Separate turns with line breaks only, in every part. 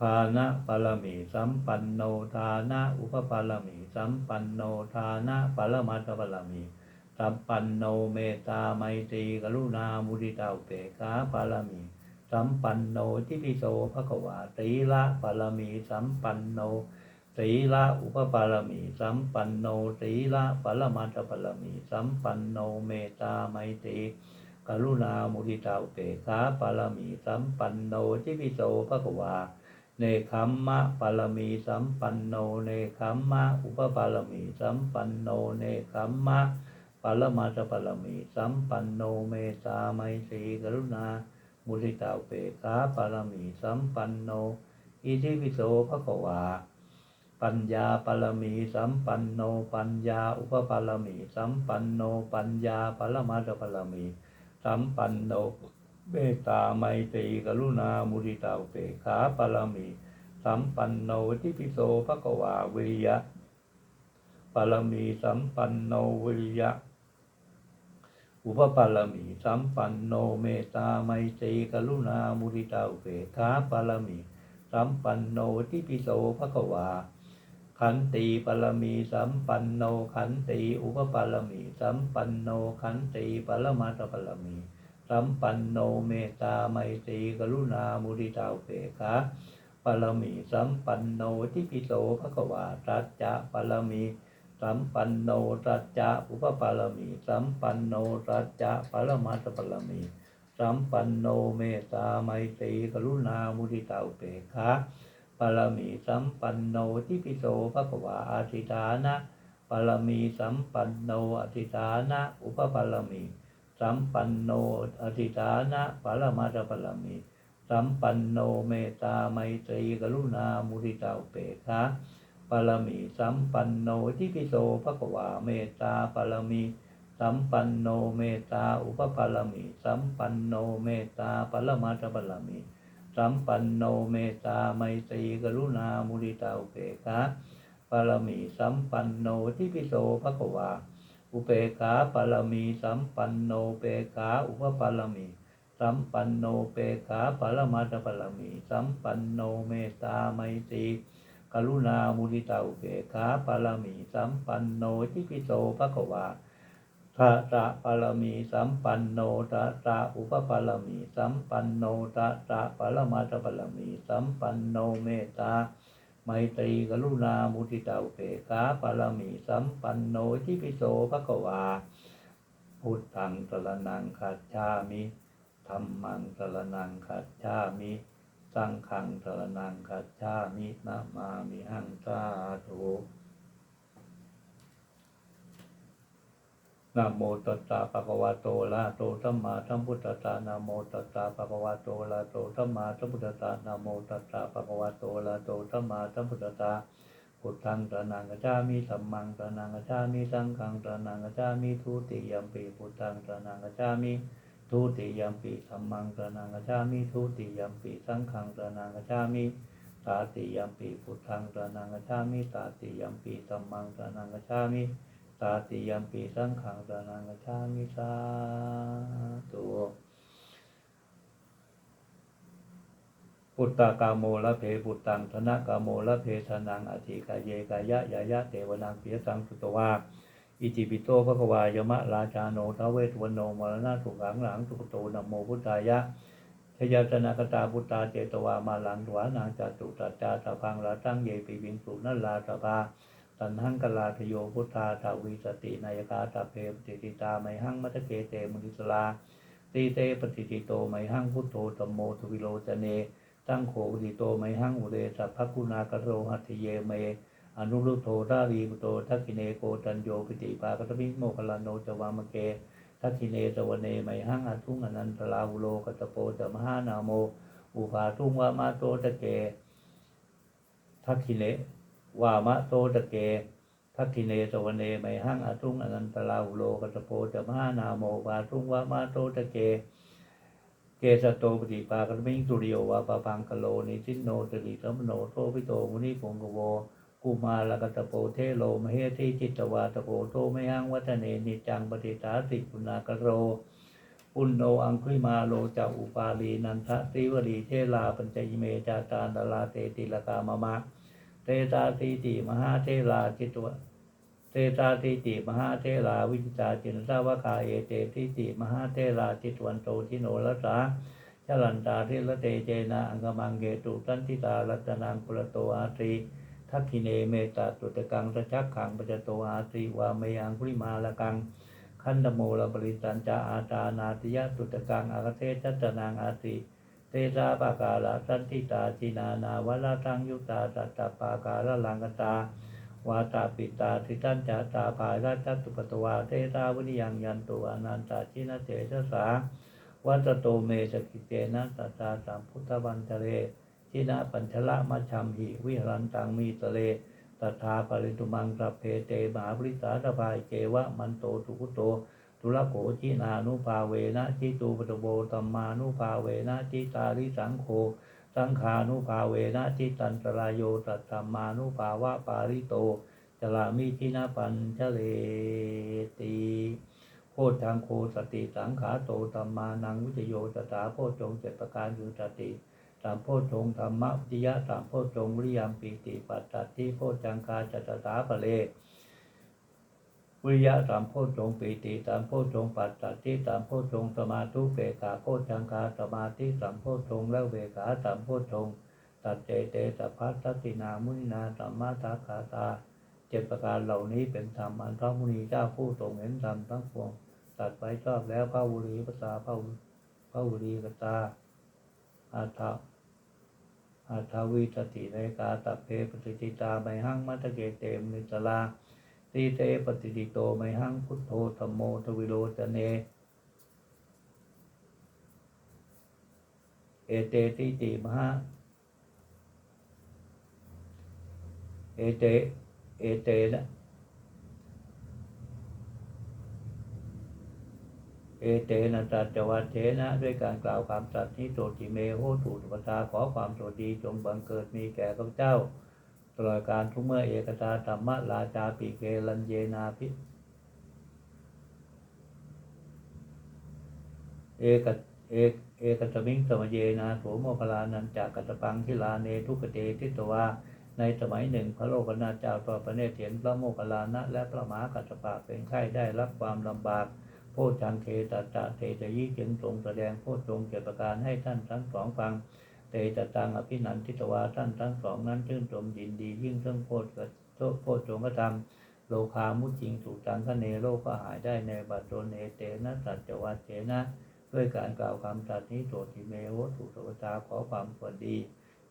ภานะปรมีสัมปันโนทานะอุปปารมีสัมปันโนทานะปรมัตถปรมีสัมปันโนเมตตาไมตรีกรุณามุทิตาุเบกขาปรมี สัมปันโนทิปิโสภควาตีละปรมี สัมปันโนตีละอุปปารมี สัมปันโนตีละปรมัตถปรมี สัมปันโนเมตตาไมตรีกรุณามุทิตาุเบกขาปรมี สัมปันโนทิปิโสภควา เนคัมมะปารมีสัมปันโน เนคัมมะอุปปารมีสัมปันโน เนคัมมะปารมาตปารมีสัมปันโนเมตาไมตรีกรุณา มุทิตาเปกาปารมีสัมปันโน อิทิปิโสภควา ปัญญาปารมีสัมปันโน ปัญญาอุปปารมีสัมปันโน ปัญญาปรมาตปารมีสัมปันโน เมตตาไมตรีกรุณามุทิตาเปขาปารมี สัมปันโนทิปิโสภควาวิริยะปารมีสัมปันโนวิริยะ อุปปารมี สัมปันโนเมตตาไมตรีกรุณามุทิตาเบกขาปารมี สัมปันโนทิปิโสภควาขันติปรมีสัมปันโนขันติอุปปารมี สัมปันโนขันติปรมาตปรมี สัมปันโนเมตตาไมตรีกรุณามุทิตาุเบกขาปรมีสัมปันโนทิปิโสภควาตัจจะปรมีสัมปันโนตัจจะอุปปารมีสัมปันโนตัจจะปรมาตปรมีสัมปันโนเมตตาไมตรีกรุณามุทิตาุเบกขาปรมีสัมปันโนทิปิโสภควาอาทิตานะปรมีสัมปันโนอธิตานะ อุปปารมี สัมปันโนอธิตานะปรมาตปรมีสัมปันโนเมตตาไมตรีกรุณามุทิตาอุเบกขาปรมีสัมปันโนทิปิโสภควาเมตตาปรมีสัมปันโนเมตตาอุปปารมีสัมปันโนเมตตาปรมาตปรมีสัมปันโนเมตตาไมตรีกรุณามุทิตาอุเบกขาปรมีสัมปันโนทิปิโสภควา อุเบกขาปารมี สัมปันโนเปกขาอุปปารมี สัมปันโนเปกขาปารมาตปารมี สัมปันโนเมตตาไมตรีกรุณามุทิตาอุเบกขาปารมี สัมปันโนทิปิโสภควาทะตะปารมี สัมปันโนตะตะอุปปารมี สัมปันโนตะตะปารมาตปารมี สัมปันโนเมตตา ไมตรีกรุณามุทิตาอุเบกขาปรมีสัมปันโนทิปิโสภควา พุทธังสรนังคัจฉามิธรรมังสรนังคัจฉามิสังฆังสรนังคัจฉามินะมามิหังสาธุ นะโมตัสสะภะคะวะโตอะระหะโตสัมมาสัมพุทธัสสะนะโมตัสสะภะคะวะโตอะระหะโตสัมมาสัมพุทธัสสะนะโมตัสสะภะคะวะโตอะระหะโตสัมมาสัมพุทธัสสะพุทธังสระนังกัจฉามิสัมมังสระนังกัจฉามิสังฆังสระนังกัจฉามิทุติยัมปิพุทธังสระนังกัจฉามิทุติยัมปิสัมมังสระนังกัจฉามิทุติยัมปิสังฆังสระนังกัจฉามิตาติยัมปิพุทธังสระนังกัจฉามิตาติยัมปิสัมมังสระนังกัจฉามิ ตาติยัมปีสังขังสนังกัจฉามิสาธุปุตตากาโมละเพปุตตังธนกาโมละเพธนังอธิกายเยกายะยายะเทวนังเปียสังสุตวาอิจิปิโตภควายมะราชาโนทเวทวนโนมรณะสุขังหลังสุขโตนโมพุทธายะชยตนากตาพุตตาเจตวามาหลังถวานางจตุตัจจาตะพังละตั้งเยปิวิงสุนัลลาตะพา ตันหังกลาทโยพุทธาทาวิสตินายกาตาเพปฏิติตาไมหังมัตเกเตมุนิสลาตีเตปฏิติโตไมหังพุทโธธมโมทวิโลจเน ตั้งโขปฏิโตไมหังอุเรสัพพกุณากโรหัตเยเม อนุรุโธรารีมุโตทักขิเนโกตัญโยปิติปากตมิโมคลานโนจวามเกทักขิเนสวเนไมหังอทุงอนันตลาหุโลกัตโปจมหานาโม อุปาทุงวามาโตตะเกทักขิเน วามะโตตะเกทักขิเนสวเนไมหังอาทุงอนันตลาหุโลกัตโปจะมหานาโมวาทุงวามาโตตะเก เกสโตปฏิปากรมิงสุริโยวาปะพังกโลนิสินโนตริสัมโนโทปิโตมุนิพงกโวกุมาลกตโปเทโลมเหติจิตวาตโปโตไมหังวัฒเนนิจังปฏิตาสิกุณากโรปุณโนอังคุลิมาโลจะอุปาลีนันทะติวรีเทลาปัญจยิเมจาตานดาลาเตติลกามะมะ ตตาติติมหาเทลาจิตวะเตตาติติมหาเทลาวิจิตาจินสาวกาเอเตติติมหาเทลาจิตวันโตทิโนรัสาชลันตาเทละเตเจนะอังกมังเกตุตันติตารัตนังปุระโตอาตรีทักขิเนเมตตาตุตะกังสัจจขังปัจโตอาตรีวาเมยังคุลิมาละกังขันธโมลปริตันจาอาตานาติยะตุตกังอากเทจัตนางอาติ เตสาปากาลสันติตาจินานาวลาตังยุตาตัตตาปากาลลังกตาวาตาปิตาทิตันจาตาภายราชตุปตวาเตตาวินิยังยันตุอนันตาชินเตชะสาวัตโตเมสกิเตนะตัตาสัมพุทธวันเทเลชินะปัญชละมัชชัมหิวิหรันตังมีตะเลตถาปริตุมังสัพเพเตมหาปริสาสภายเจวะมันโตทุกุโต ทุลโขจินานุภาเวนะจิตูปตโบตัมมานุภาเวนะจิตาริสังโฆสังขานุภาเวนะจิตันตรายโยตัตตมมานุภาวะปาริโตจลามิทินาปัญชเลตีโพธทางโคสติสังขาโตตัมมานังวิจโยตถาโพชฌงเจ็ดประการคือสติสามโพชฌงธรรมวิจยะสามโพชฌงวิริยมปีติปัตติโพชฌังคาจตตาปะเล วิยะสามโพชฌงปีติสามโพชฌงปัสสัตติสามโพชฌงสมาธุเบกขาโพชฌังคาสมาธิสามโพชฌงแล้วเบกขาสามโพชฌงตัดเจเตสัพพัสสตินามุนินาสัมมาทาคาตาเจ็ดประการเหล่านี้เป็นธรรมอันพระมุนีเจ้าผู้ทรงเห็นธรรมทั้งปวงตัดไว้ชอบแล้วพระวุรีพระตาพระวุพระวุรีกตาอาทาอาทาวิตติในกาตัเพปฏิติตาไมหังมัตเกเตมนิสลา ตีเตปฏิติโตไมหังพุทโธธรรมโมทวิโรจเน เอเตติติมหาเอเต เอเตนะเอเตนะตัจวัตเทนะ ด้วยการกล่าวคำสัตย์นี้โสติเมโหตุตุปตาขอความสวัสดีจงบังเกิดมีแก่ข้าพเจ้า ลอดการทุกเมื่อเอกตาธรรมะราชาปิเกลันเยนาพิเอกเอกเอกตมิงสมเยนาโสโมคลานันจากกัตปังทิลาเนทุกเตทิตวาในสมัยหนึ่งพระโลกนาเจ้าตัวประเนตรเห็นพระโมคคัลลานะ และพระมหากัสปะเป็นไข้ได้รับความลำบาก โพชังเทตตะเตจยี่จึงทรงแสดงโพชงเกียรติประการให้ท่านทั้งสองฟัง เตจะตังอภินันทิตวาท่านทั้งสองนั้นชื่นชมยินดียิ่งเรื่องโพชกโทษโพชงก็ทำโลคามุจริงสุตังคเนโลกก็หายได้ในบัตโตเนเตนะสัจจวัตเจนะ ด้วยการกล่าวคำสัตย์นี้โสติเมโหถูกสวตาขอความสวัสดี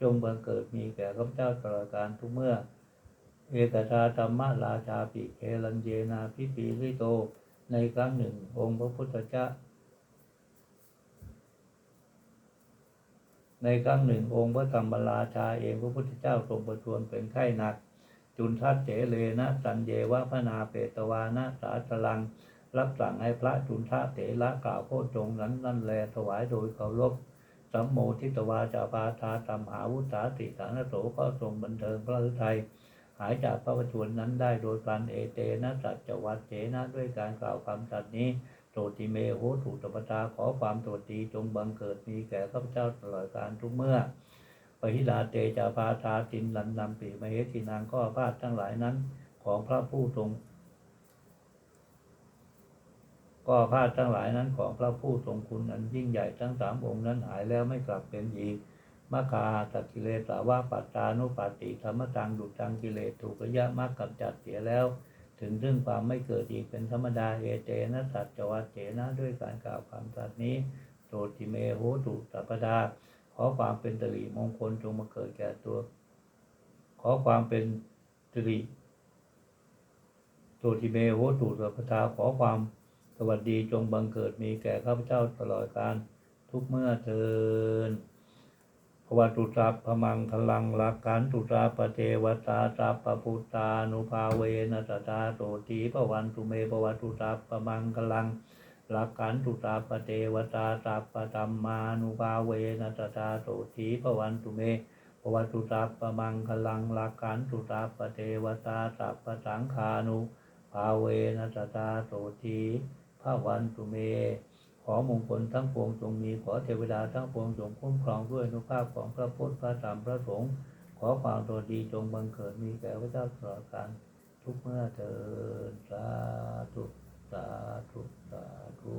จงบังเกิดมีแก่ข้าพเจ้าตลอดการทุกเมื่อ เอกชาธรรมราชาปิเคลันเยนาพิปีริโต ในครั้งหนึ่ง องค์พระพุทธเจ้า ในครั้งหนึ่งองค์พระธรรมราชาเองพระพุทธเจ้าทรงประชวรเป็นไข้หนัก จุนทัตเจเลนะสัญเยวะพนาเปตวานะสาสลัง รับสั่งให้พระจุนทะเถระกล่าวโพชฌงนั้นนั่นแลถวายโดยเคารพสัมโมทิตวาจาปาทาตมหาวุสาติสานโสก็ทรงบันเทิงพระฤทัยหายจากพระประชวรนั้นได้โดยการเอเตนะสัจจวัตเจนะด้วยการกล่าวคำสัตย์นี้ โตติเมโหถูตปตาขอความโตดีจงบังเกิดมีแก่ข้าพเจ้าตลอดการทุกเมื่อปหิดาเตจาพาทาตินลันนำปีมเหสีนางก็พาดทั้งหลายนั้นของพระผู้ทรงก็พาดทั้งหลายนั้นของพระผู้ทรงคุณอันยิ่งใหญ่ทั้งสามองค์นั้นหายแล้วไม่กลับเป็นอีกมคาตักิเลสาวาปัตตานุปาติธรรมตังดุจังกิเลสถูกยะมรรคกำจัดเสียแล้ว ถึงซึ่งความไม่เกิดอีกเป็นธรรมดาเอเจนะสัจจวัตเจนะด้วยการกล่าวคำสัตย์นี้โสติเมโหตุสัพพดา ขอความเป็นตรีมงคลจงมาเกิดแก่ตัว ขอความเป็นตรีโสติเมโหตุสัพพดาขอความสวัสดีจงบังเกิดมีแก่ข้าพเจ้าตลอดการทุกเมื่อเทิน วัตุตาพมังคลังลักขันตุตาปเทวตาตาปพุตตานุภาเวนะตตาโตตีปวันตุเมภวตุตาพมังคลังลักขันตุตาปเทวตาตาปตัมมานุภาเวนะตตาโตตีปวันตุเมภวตุตาพมังคลังลักขันตุตาปเทวตาตาปสังขานุภาเวนะตตาโตตีพระวันตุเม ขอมงคลทั้งปวงจงมี ขอเทวดาทั้งปวงจงคุ้มครองด้วยอนุภาพของพระพุทธพระธรรมพระสงฆ์ขอความโดดีจงบังเกิดมีแก่พระเจ้าตลอดกาลทุกเมื่อเถิดสาธุสาธุสาธุ